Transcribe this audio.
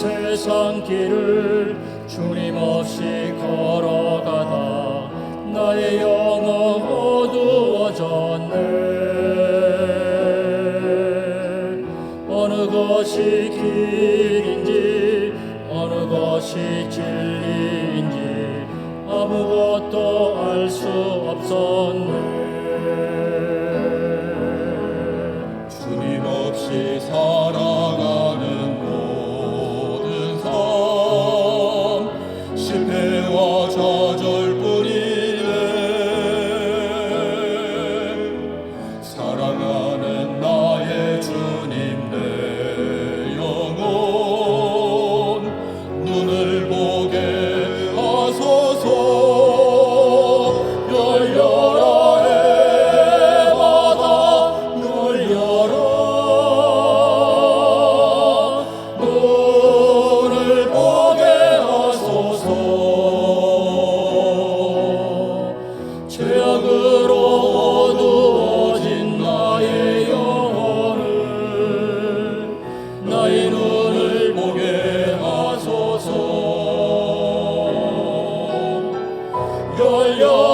세상 길을 주님 없이 걸어가다. 나의 영혼 어두워졌네. 어느 것이 길인지 어느 것이 진리인지 아무것도 알 수 없었네. Lord.